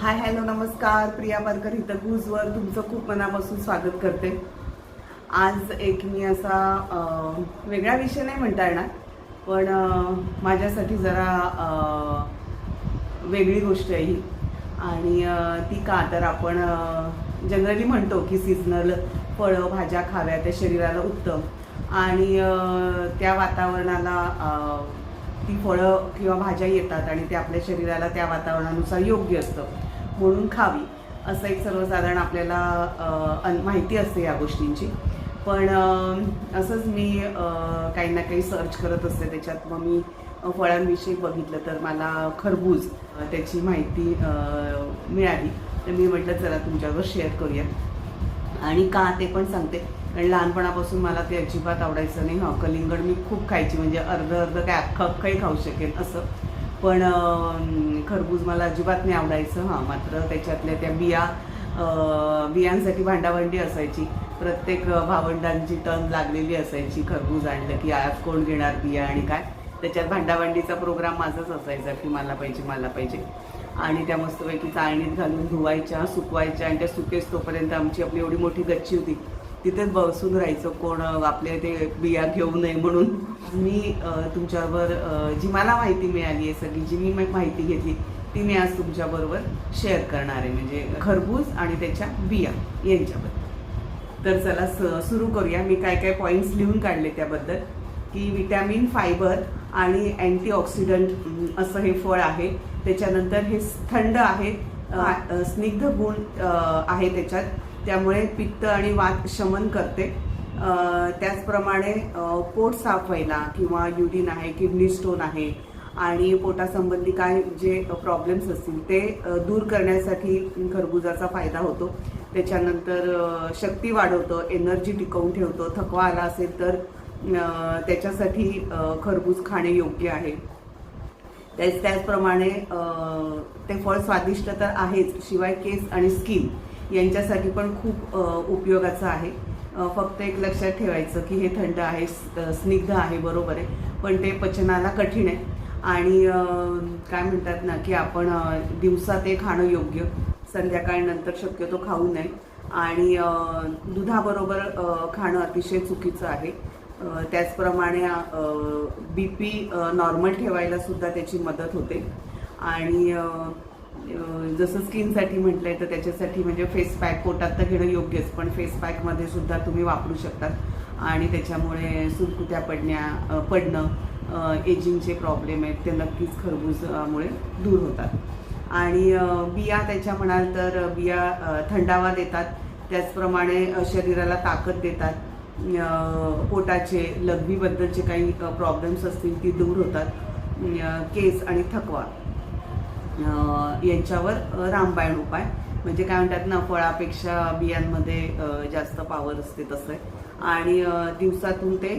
Hi hello नमस्कार. प्रिया पारकर इथं तुमचं खूप मनापासून स्वागत करते. आज एक मी असा वेगळा विषय नाही म्हणता येणार पण माझ्यासाठी जरा वेगळी गोष्ट आहे ही. आणि ती का तर आपण जनरली म्हणतो की सीझनल फळं भाज्या खाव्या त्या शरीराला उत्तम. आणि त्या वातावरणाला ती फळं किंवा भाज्या येतात आणि ते आपल्या शरीराला त्या वातावरणानुसार योग्य असतं. म्हणून खावी असं एक सर्वसाधारण आपल्याला अन- माहिती असते या गोष्टींची. पण असंच मी काही ना काही सर्च करत असते त्याच्यात. मग मी फळांविषयी बघितलं तर मला खरबूज त्याची माहिती मिळाली. तर मी म्हटलं चला तुमच्यावर शेअर करूया. आणि का ते पण सांगते. कारण लहानपणापासून मला ते अजिबात आवडायचं नाही हं. कलिंगड मी खूप खायची म्हणजे अर्ध अर्ध काय अख्खं अख्खंही खाऊ शकेन असं. पण खरबूज मला अजिबात नाही आवडायचं. हां मात्र त्याच्यातल्या त्या बिया बियांसाठी भांडाभांडी असायची. प्रत्येक भावंडांची टर्न लागलेली असायची. खरबूज आणलं की आज कोण घेणार बिया आणि काय. त्याच्यात भांडाभांडीचा प्रोग्राम माझाच असायचा की मला पाहिजे मला पाहिजे. आणि त्या मस्तपैकी चाळणीत घालून धुवायच्या सुकवायच्या आणि त्या सुकेस तोपर्यंत आमची आपली एवढी मोठी गच्ची होती. तिथेच बसून राहायचं. कोण आपले ते बिया घेऊ नये म्हणून. मी अं, जी मला माहिती मिळाली आहे सगळी जी मी माहिती घेतली ती मी आज तुमच्याबरोबर शेअर करणार आहे. म्हणजे खरबूज आणि त्याच्या बिया यांच्याबद्दल. तर चला स- सुरू करूया. मी काय काय पॉईंट्स लिहून काढले त्याबद्दल. की विटॅमिन फायबर आणि अँटीऑक्सिडंट असं हे फळ आहे. त्याच्यानंतर हे थंड आहे. स्निग्ध गुण आहे त्याच्यात. त्यामुळे पित्त आणि वात शमन करते. त्याचप्रमाणे पोट साफ व्हायला किंवा युरिन आहे किडनी स्टोन आहे आणि पोटासंबंधी काय जे प्रॉब्लेम्स असतील ते दूर करण्यासाठी खरबुजाचा फायदा होतो. त्याच्यानंतर शक्ती वाढवतं एनर्जी टिकवून ठेवतो. थकवा आला असेल तर त्याच्यासाठी खरबूज खाणे योग्य आहे. त्याच त्याचप्रमाणे ते फळ स्वादिष्ट तर आहेच शिवाय केस आणि स्किन यांच्यासाठी पण खूप उपयोगाचं आहे. फक्त एक लक्षात ठेवायचं की हे थंड आहे स्निग्ध आहे बरोबर आहे. पण ते पचनाला कठीण आहे. आणि काय म्हणतात ना की आपण दिवसा ते खाणं योग्य. संध्याकाळनंतर शक्यतो खाऊ नये. आणि दुधाबरोबर खाणं अतिशय चुकीचं आहे. त्याचप्रमाणे बी पी नॉर्मल ठेवायला सुद्धा त्याची मदत होते. आणि जसं स्किनसाठी म्हटलंय तर त्याच्यासाठी म्हणजे फेस पॅक पोटात तर घेणं योग्यच पण फेस पॅकमध्ये सुद्धा तुम्ही वापरू शकतात. आणि त्याच्यामुळे सुरकुत्या पडण्या पडणं एजिंगचे प्रॉब्लेम आहेत ते नक्कीच खरबूजमुळे दूर होतात. आणि बिया त्याच्या म्हणाल तर बिया थंडावा देतात. त्याचप्रमाणे शरीराला ताकद देतात. पोटाचे लघवीबद्दलचे काही प्रॉब्लेम्स असतील ती दूर होतात. केस आणि थकवा. यांच्यावर रामबाण उपाय. म्हणजे काय म्हणतात ना फळापेक्षा बियांमध्ये जास्त पावर असते तसं. आहे आणि दिवसातून ते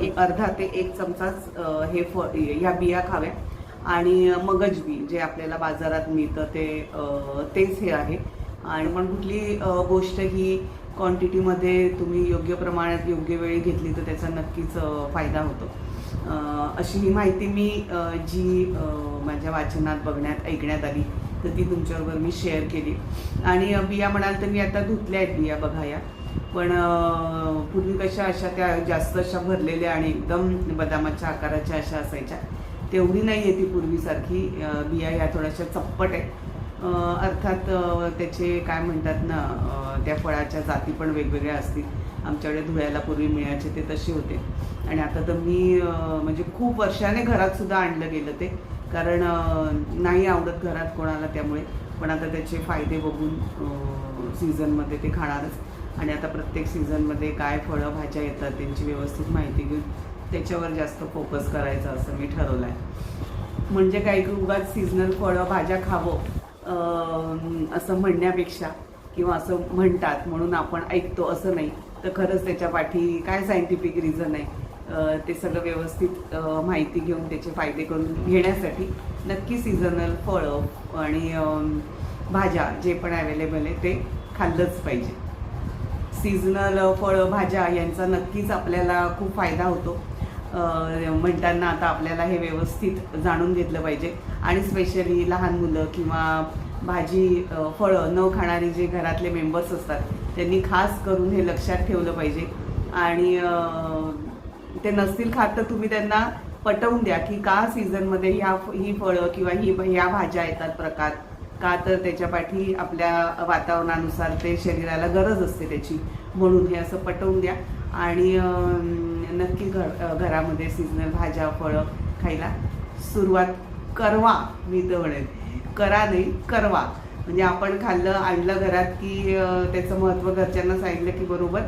एक अर्धा ते एक चमचाच हे फळ ह्या बिया खाव्या आणि मगज बी जे आपल्याला बाजारात मिळतं ते तेच हे आहे. आणि पण कुठली गोष्ट ही क्वांटिटीमध्ये तुम्ही योग्य प्रमाणात योग्य वेळी घेतली तर त्याचा नक्कीच फायदा होतो. अशी ही माहिती मी जी माझ्या वाचनात बघण्यात ऐकण्यात आली तर ती तुमच्याबरोबर मी शेअर केली. आणि बिया म्हणाल तर मी आता धुतल्या आहेत बिया बघा या. पण पूर्वी कशा अशा त्या जास्त अशा भरलेल्या आणि एकदम बदामाच्या आकाराच्या अशा असायच्या. तेवढी नाही आहे ती पूर्वीसारखी बिया ह्या थोड्याशा चप्पट आहेत. अर्थात त्याचे काय म्हणतात ना त्या फळाच्या जाती पण वेगवेगळ्या असतील. आमच्याकडे धुळ्याला पूर्वी मिळायचे ते तसे होते. आणि आता तर मी म्हणजे खूप वर्षाने घरात सुद्धा आणलं गेलं ते. कारण नाही आवडत घरात कोणाला त्यामुळे. पण आता त्याचे फायदे बघून सीझनमध्ये ते खाणारच. आणि आता प्रत्येक सीझनमध्ये काय फळं भाज्या येतात त्यांची व्यवस्थित माहिती घेऊन त्याच्यावर जास्त फोकस करायचा असं मी ठरवलं आहे. म्हणजे काही उगाच सीझनल फळं भाज्या खावं असं म्हणण्यापेक्षा किंवा असं म्हणतात म्हणून आपण ऐकतो असं नाही. तर खरंच त्याच्या पाठी काय सायंटिफिक रिझन आहे? ते सगळं व्यवस्थित माहिती घेऊन त्याचे फायदे करून घेण्यासाठी नक्की सीझनल फळं आणि भाज्या जे पण अवेलेबल आहे ते खाल्लंच पाहिजे. सीझनल फळं भाज्या यांचा नक्कीच आपल्याला खूप फायदा होतो. म्हणताना आता आपल्याला हे व्यवस्थित जाणून घेतलं पाहिजे. आणि स्पेशली लहान मुलं किंवा भाजी फळं न खाणारे जे घरातले मेंबर्स असतात त्यांनी खास करून हे लक्षात ठेवलं पाहिजे. आणि ते नसतील खात तर तुम्ही त्यांना पटवून द्या की का सीझनमध्ये ह्या ही फळं किंवा ही ह्या भाज्या येतात प्रकार. का तर त्याच्या पाठी आपल्या वातावरणानुसार ते शरीराला गरज असते त्याची. म्हणून हे असं पटवून द्या. आणि नक्की घर घरामध्ये सीझनल भाज्या फळं खायला सुरुवात करवा मी तर म्हणेन. करा नाही करवा. म्हणजे आपण खाल्लं आणलं घरात की त्याचं महत्त्व घरच्यांना सांगितलं की बरोबर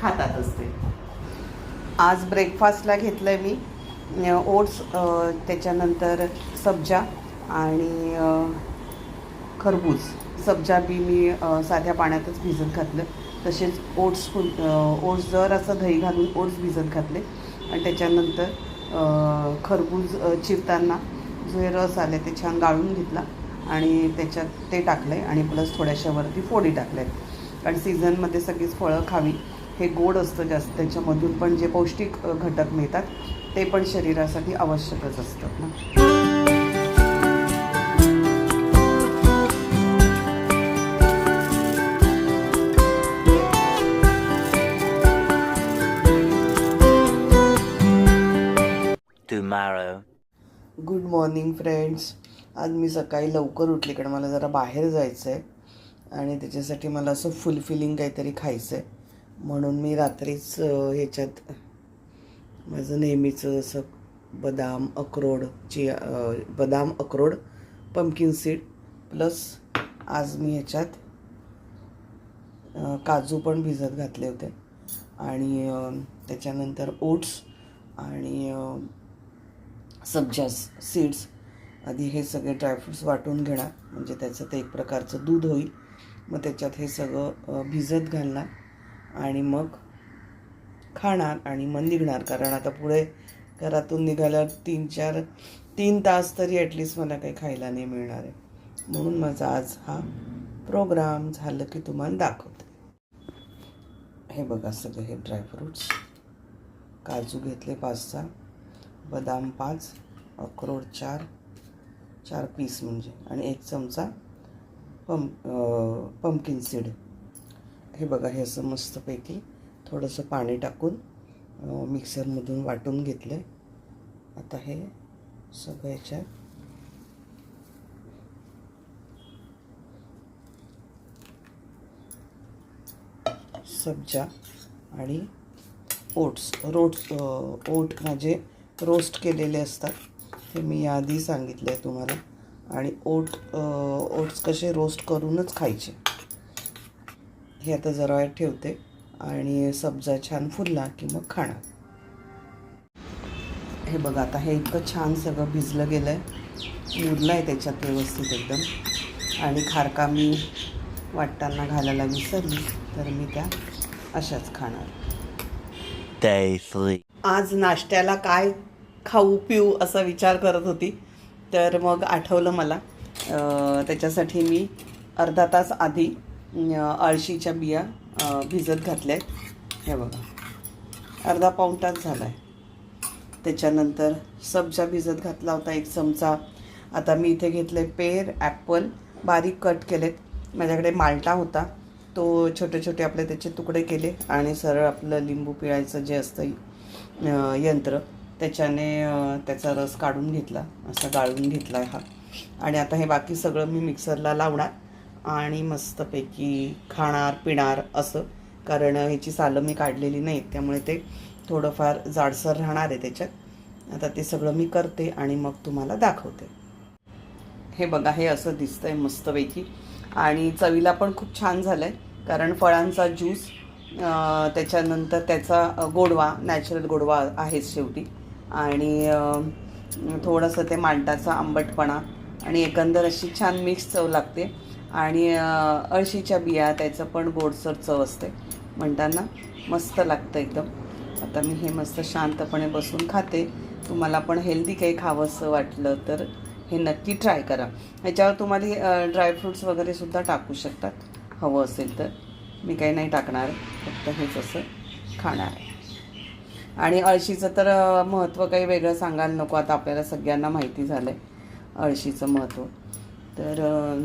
खातात असते. आज ब्रेकफास्टला घेतलं आहे मी ओट्स त्याच्यानंतर सब्जा आणि खरबूज. सब्जा बी मी साध्या पाण्यातच भिजत घातलं. तसेच ओट्स फुल ओट्स जर असं दही घालून ओट्स भिजत घातले आणि त्याच्यानंतर खरबूज चिरताना जे रस आले ते छान गाळून घेतला. आणि त्याच्यात ते टाकलं आहे आणि प्लस थोड्याशा वरती फोडी टाकल्या आहेत कारण सीझनमध्ये सगळीच फळं खावी हे गोड असतं जास्त. त्याच्यामधून पण जे पौष्टिक घटक मिळतात ते पण शरीरासाठी आवश्यकच असतं ना. Tomorrow. गुड मॉर्निंग फ्रेंड्स आज मी सकाळी लवकर उठली कारण मला जरा बाहेर जायचं आहे आणि त्याच्यासाठी मला असं फुलफिलिंग काहीतरी खायचं आहे म्हणून मी रात्रीच ह्याच्यात माझं नेहमीचं असं बदाम अक्रोड चिया बदाम अक्रोड पंपकिन सीड प्लस आज मी ह्याच्यात काजू पण भिजत घातले होते. आणि त्याच्यानंतर ओट्स आणि सब्जास सीड्स आधी हे सगळे ड्रायफ्रूट्स वाटून घेणार. म्हणजे त्याचं ते एक प्रकारचं दूध होईल. मग त्याच्यात हे सगळं भिजत घालणार आणि मग खाणार आणि मग निघणार. कारण आता पुढे घरातून निघाल्यावर तीन चार तीन तास तरी ॲटलिस्ट मला काही खायला नाही मिळणार आहे. म्हणून माझा आज हा प्रोग्राम झालं की तुम्हाला दाखवते. हे बघा सगळे हे ड्रायफ्रूट्स काजू घेतले पाच सहा. बदाम पाच अक्रोड चार चार पीस म्हणजे. आणि एक चमचा पम पम्पकिन सीड हे बघा हे असं मस्तपैकी थोडंसं पाणी टाकून मिक्सरमधून वाटून घेतलं आता हे सगळं याच्यात सब्जा आणि ओट्स. रोट्स ओट माझे रोस्ट केलेले असतात. हे मी याआधी सांगितलं आहे तुम्हाला. आणि ओट ओट्स कसे रोस्ट करूनच खायचे. हे आता जरा वेळ ठेवते. आणि सब्जा छान फुलला की मग खाणार. हे बघा आता हे इतकं छान सगळं भिजलं गेलं आहे मुरलं आहे त्याच्यात व्यवस्थित एकदम. आणि खारका मी वाटताना घालायला विसरली तर मी त्या अशाच खाणार. आज नाश्त्याला काय खाऊ पिऊ असा विचार करत होती. तर मग आठवलं मला. त्याच्यासाठी मी अर्धा तास आधी आळशीच्या अळशीच्या बिया भिजत घातल्या आहेत हे बघा. अर्धा पाऊण तास झाला आहे त्याच्यानंतर सब्जा भिजत घातला होता एक चमचा. आता मी इथे घेतले पेर ॲपल बारीक कट केलेत. माझ्याकडे माल्टा होता. तो छोटे छोटे आपले त्याचे तुकडे केले आणि सरळ आपलं लिंबू पिळायचं जे असतं यंत्र. त्याच्याने त्याचा रस काढून घेतला असा गाळून घेतला आहे हा. आणि आता हे बाकी सगळं मी मिक्सरला लावणार आणि मस्तपैकी खाणार पिणार असं. कारण ह्याची सालं मी काढलेली नाहीत त्यामुळे ते थोडंफार जाडसर राहणार आहे त्याच्यात. आता ते सगळं मी करते आणि मग तुम्हाला दाखवते. हे बघा हे असं दिसतंय मस्तपैकी. आणि चवीला पण खूप छान झालं आहे कारण फळांचा ज्यूस त्याच्यानंतर त्याचा गोडवा नॅचरल गोडवा आहेच शेवटी. आणि थोडंसं ते माल्टाचा आंबटपणा आणि एकंदर अशी छान मिक्स चव लागते. आणि अळशीच्या बिया त्याचं पण गोडसर चव असते. म्हणताना मस्त लागतं एकदम. आता मी हे मस्त शांतपणे बसून खाते. तुम्हाला पण हेल्दी काही खावंसं वाटलं तर हे नक्की ट्राय करा. ह्याच्यावर तुम्हाला ड्रायफ्रूट्स वगैरे सुद्धा टाकू शकतात. हवं असेल तर. मी काही नाही टाकणार. फक्त हेच असं खाणार आहे. आणि अळशीचं तर महत्त्व काही वेगळं सांगायला नको. आता आपल्याला सगळ्यांना माहिती झालं आहे अळशीचं महत्त्व. तर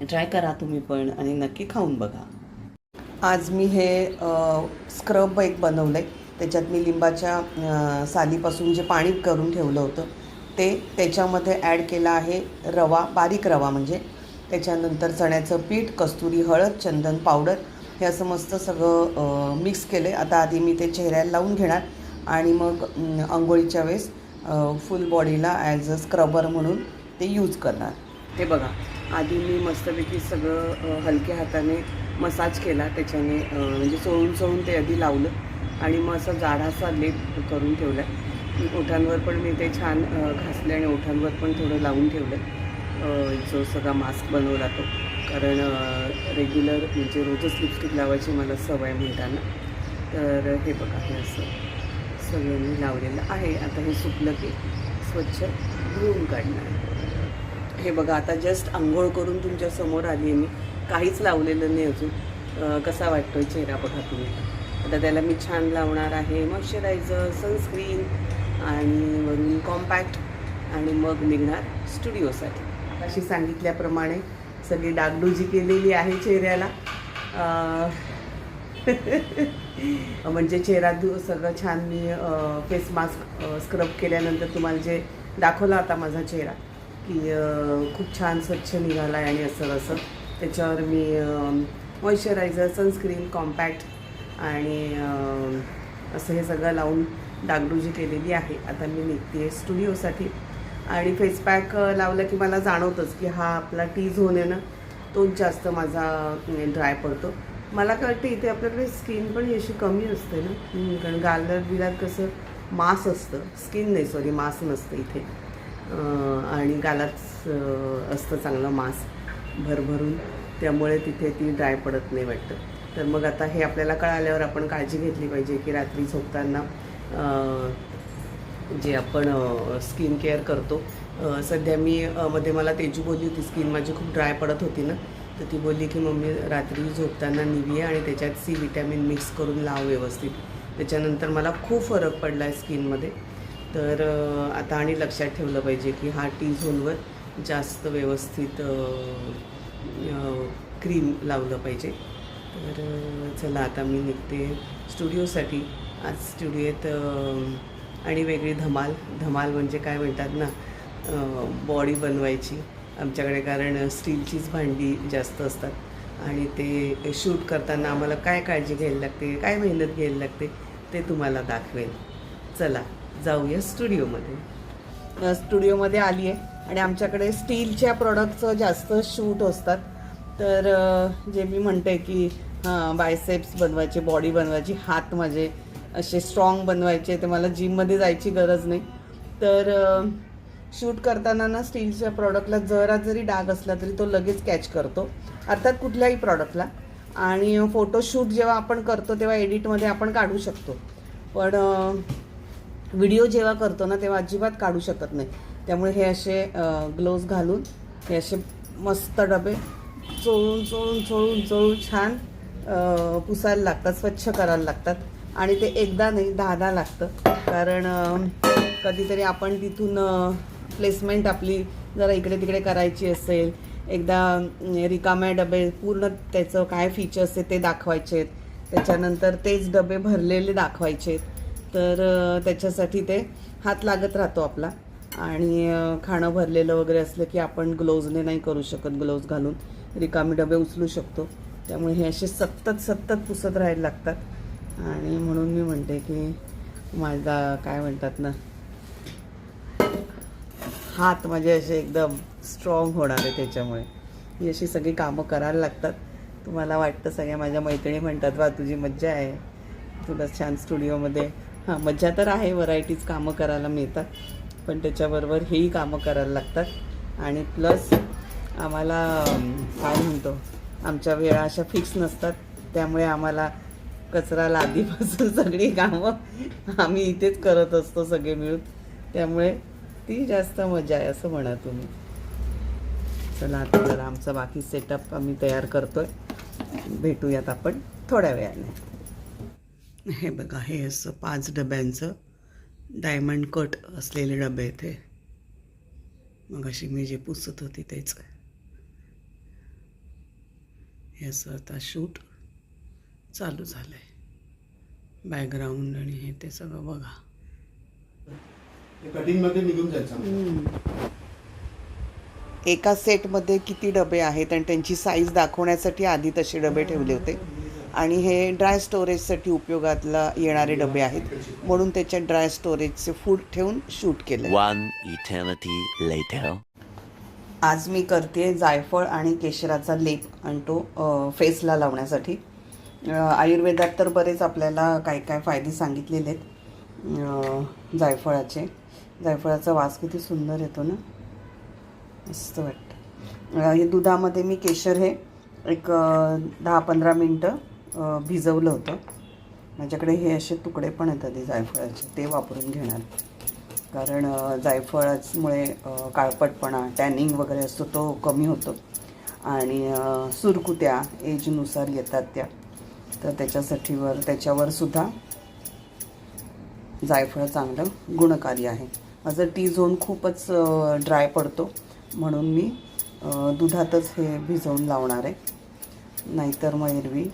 ट्राय करा तुम्ही पण आणि नक्की खाऊन बघा. आज मी हे स्क्रब एक बनवलं आहे त्याच्यात मी लिंबाच्या सालीपासून जे पाणी करून ठेवलं होतं ते त्याच्यामध्ये ॲड केलं आहे रवा बारीक रवा म्हणजे. त्याच्यानंतर चण्याचं पीठ कस्तुरी हळद चंदन पावडर हे असं मस्त सगळं मिक्स केलं आहे आता आधी मी ते चेहऱ्याला लावून घेणार. आणि मग आंघोळीच्या वेळेस फुल बॉडीला ॲज अ स्क्रबर म्हणून ते यूज करणार. हे बघा. आधी मी मस्तपैकी सगळं हलक्या हाताने मसाज केला. त्याच्याने म्हणजे चोळून चोळून ते आधी लावलं. आणि मग असं जाडासा लेप करून ठेवला. ओठांवर पण मी ते छान घासले आणि ओठांवर पण थोडं लावून ठेवलं. जो सगळा मास्क बनवला तो. कारण रेग्युलर म्हणजे रोजच लिपस्टिक लावायची मला सवय म्हणताना तर हे बघा हे असं सगळं मी लावलेलं आहे. आता हे सुकलं की स्वच्छ धुवून काढणार. हे बघा आता जस्ट आंघोळ करून तुमच्यासमोर आली आहे मी. काहीच लावलेलं नाही अजून. कसा वाटतोय चेहरा बघा तुम्ही. आता त्याला मी छान लावणार आहे मॉइश्चरायझर सनस्क्रीन आणि वरून कॉम्पॅक्ट आणि मग निघणार स्टुडिओसाठी. अशी सांगितल्याप्रमाणे सगळी डागडुजी केलेली आहे चेहऱ्याला. म्हणजे चेहरा धु सगळं छान मी फेस मास्क स्क्रब केल्यानंतर तुम्हाला जे दाखवला होता माझा चेहरा की खूप छान स्वच्छ निघाला आहे आणि असं असं. त्याच्यावर मी मॉइश्चरायझर सनस्क्रीन कॉम्पॅक्ट आणि असं हे सगळं लावून डागडुजी केलेली आहे. आता मी निघते स्टुडिओसाठी आणि फेस पॅक लावलं की मला जाणवतंच की हा आपला टी झोन आहे ना तोच जास्त माझा ड्राय पडतो. मला कळते इथे आपल्याकडे स्किन पण अशी कमी असते ना? कारण गालर बिलात कसं मास असतं. स्किन नाही सॉरी मास नसतं इथे. आणि गालात असतं चांगलं मास भरभरून. त्यामुळे तिथे ती ड्राय पडत नाही वाटतं. तर मग आता हे आपल्याला कळाल्यावर आपण काळजी घेतली पाहिजे की रात्री झोपताना जे आपण स्किन केअर करतो. सध्या मी मध्ये मला तेजू बोलली होती स्किन माझी खूप ड्राय पडत होती ना. तर ती बोलली की मम्मी रात्री झोपताना निविया आणि त्याच्यात सी विटॅमिन मिक्स करून लाव व्यवस्थित. त्याच्यानंतर मला खूप फरक पडला आहे स्किनमध्ये तर आता आणि लक्षात ठेवलं पाहिजे की हा टी झोनवर जास्त व्यवस्थित क्रीम लावलं पाहिजे. तर चला आता मी निघते स्टुडिओसाठी आज स्टुडिओत आणि वेगळी धमाल. धमाल म्हणजे काय म्हणतात ना बॉडी बनवायची आमच्याकडे कारण स्टीलचीच भांडी जास्त असतात आणि ते शूट करताना आम्हाला काय काळजी घ्यायला लागते काय मेहनत घ्यायला लागते ते तुम्हाला दाखवेल. चला जाऊया स्टुडिओमध्ये. स्टुडिओमध्ये आली आहे आणि आमच्याकडे स्टीलच्या प्रॉडक्टचं जास्त शूट असतात. तर जे मी म्हणते की हां बायसेप्स बनवायचे बॉडी बनवायची हात माझे असे स्ट्रॉंग बनवायचे तर मला जिममध्ये जायची गरज नाही. तर शूट करताना ना स्टीलच्या प्रॉडक्टला जरा जरी डाग असला तरी तो लगेच कॅच करतो. अर्थात कुठल्याही प्रॉडक्टला आणि फोटोशूट जेव्हा आपण करतो तेव्हा एडिटमध्ये आपण काढू शकतो. पण व्हिडिओ जेव्हा करतो ना तेव्हा अजिबात काढू शकत नाही. त्यामुळे हे असे ग्लोव्ज घालून हे असे मस्त डबे चोळून चोळून चोळून चोळून छान पुसायला लागतात स्वच्छ करायला लागतात. आणि ते एकदा नाही दहा दहा लागतं. कारण कधीतरी आपण तिथून प्लेसमेंट आपली जरा इकडे तिकडे करायची असेल. एकदा रिकाम्या डबे पूर्ण त्याचं काय फीचर्स आहे ते दाखवायचे त्याच्यानंतर तेच डबे भरलेले दाखवायचे तर त्याच्यासाठी ते हात लागत राहतो आपला. आणि खाणं भरलेलं वगैरे असलं की आपण ग्लोव्जने नाही करू शकत ग्लोव्ज घालून. रिकामी डबे उचलू शकतो. त्यामुळे हे असे सतत सतत पुसत राहायला लागतात. आणि म्हणून मी म्हणते की माझा काय म्हणतात ना हात माझे असे एकदम स्ट्रॉंग होणार आहे त्याच्यामुळे. ही अशी सगळी कामं करायला लागतात. तुम्हाला वाटतं सगळ्या माझ्या मैत्रिणी म्हणतात वा तुझी मज्जा आहे. तुला छान स्टुडिओमध्ये. हां मज्जा तर आहे व्हरायटीज कामं करायला मिळतात. पण त्याच्याबरोबर हेही कामं करायला लागतात. आणि प्लस आम्हाला काय म्हणतो आमच्या वेळा अशा फिक्स नसतात. त्यामुळे आम्हाला कचरा लादीपासून सगळी कामं आम्ही इथेच करत असतो सगळे मिळून. त्यामुळे ती जास्त मजा आहे असं म्हणा तुम्ही. चला आता जरा आमचा बाकी सेटअप आम्ही तयार करतोय. भेटूयात आपण थोड्या वेळाने. हे बघा हे असं पाच डब्यांचं डायमंड कट असलेले डबे आहेत हे. मग अशी मी जे पुसत होती तेच. हे असं आता शूट चालू झालं आहे बॅकग्राऊंड आणि हे ते सगळं बघा. कटिंगमध्ये निघून जायचं एका सेटमध्ये किती डबे आहेत आणि त्यांची साईज दाखवण्यासाठी आधी तसे डबे ठेवले होते. आणि हे ड्राय स्टोरेजसाठी उपयोगातला येणारे डबे आहेत. म्हणून त्याच्यात ड्राय स्टोरेजचे फूड ठेवून शूट केलं. One eternity later. आज मी करते जायफळ आणि केशराचा लेप आणि तो फेसला लावण्यासाठी. आयुर्वेदात तर बरेच आपल्याला काय काय फायदे सांगितलेले आहेत. जायफळाचे. जायफळाचा वास किती सुंदर येतो ना. मस्त वाटतं. हे दुधामध्ये मी केशर हे एक दहा पंधरा मिनटं भिजवलं होतं. माझ्याकडे हे असे तुकडे पण आहेत ते जायफळाचे. ते वापरून घेणार. कारण जायफळामुळे काळपटपणा टॅनिंग वगैरे असतो तो कमी होतो. आणि सुरकुत्या एजनुसार येतात त्या. तर त्याच्यासाठीवर त्याच्यावर सुद्धा जायफळ चांगलं गुणकारी आहे. माझं टी झोन खूपच ड्राय पडतो. म्हणून मी दुधातच हे भिजवून लावणार आहे. नाहीतर मग एरवी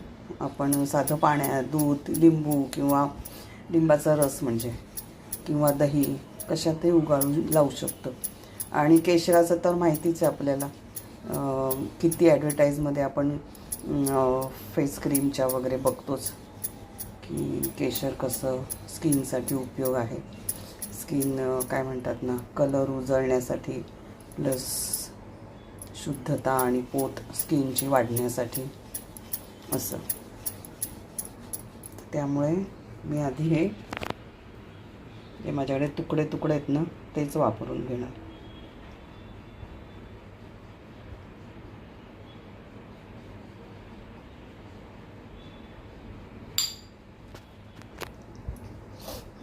आपण साधं पाण्या दूध लिंबू किंवा लिंबाचा रस म्हणजे किंवा दही कशातही उगाळून लावू शकतो. आणि केशराचं तर माहितीच आहे आपल्याला. किती ॲडव्हर्टाईजमध्ये आपण फेस क्रीमच्या वगैरे बघतोच. की केशर कसं स्किनसाठी उपयोग आहे. स्किन काय म्हणतात ना कलर उजळण्यासाठी प्लस शुद्धता आणि पोत स्किनची वाढण्यासाठी असं. त्यामुळे मी आधी हे जे माझ्याकडे तुकडे तुकडे आहेत ना तेच वापरून घेणार.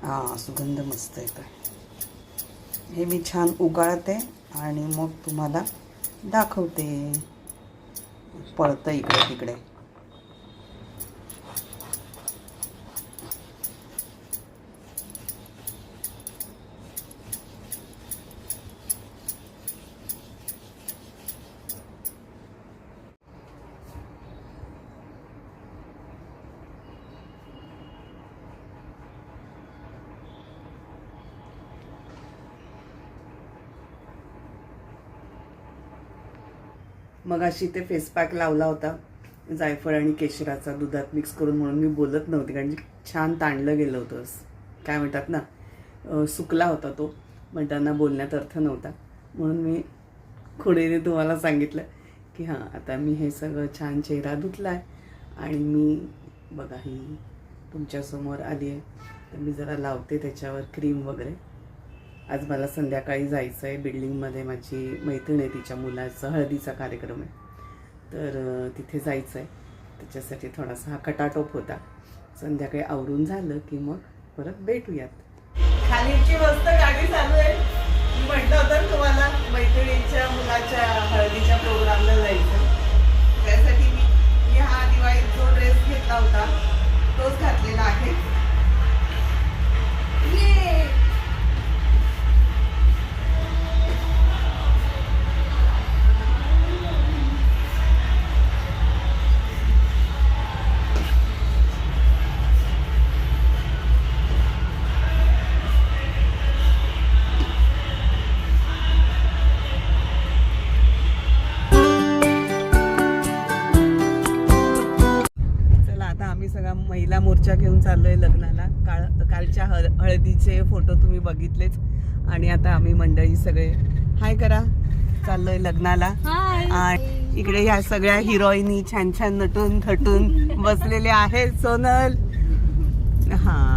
हां सुगंध मस्त येतो हे मी छान उगाळते आणि मग तुम्हाला दाखवते. पळतं इकडे तिकडे. मग अशी ते फेस पॅक लावला होता जायफळ आणि केशराचा दुधात मिक्स करून म्हणून मी बोलत नव्हते कारण छान ताणलं गेलं होतं. काय म्हणतात ना सुकला होता तो. म्हणताना बोलण्यात अर्थ नव्हता. म्हणून मी खुडीने तुम्हाला सांगितलं की हां आता मी हे सगळं छान चेहरा धुतला आहे आणि मी बघा ही तुमच्यासमोर आली आहे तर मी जरा लावते त्याच्यावर क्रीम वगैरे. आज मला संध्याकाळी जायचं आहे बिल्डिंगमध्ये माझी मैत्रीण आहे तिच्या मुलाचा हळदीचा कार्यक्रम आहे. तर तिथे जायचं आहे त्याच्यासाठी थोडासा हा कटाटोप होता. संध्याकाळी आवरून झालं की मग परत भेटूयात. खालीची मस्त गाडी चालू आहे. मी म्हटलं होतं तुम्हाला मैत्रिणीच्या मुलाच्या हळदीच्या प्रोग्रामला जायचं. त्यासाठी मी मी हा दिवाळीत जो ड्रेस घेतला होता तोच घातलेला आहे. कालच्या हळ हळदीचे फोटो तुम्ही बघितलेच. आणि आता आम्ही मंडळी सगळे. हाय करा. चाललोय लग्नाला. आणि इकडे ह्या सगळ्या हिरोईनी छान छान नटून थटून बसलेल्या आहेत सोनल. हा.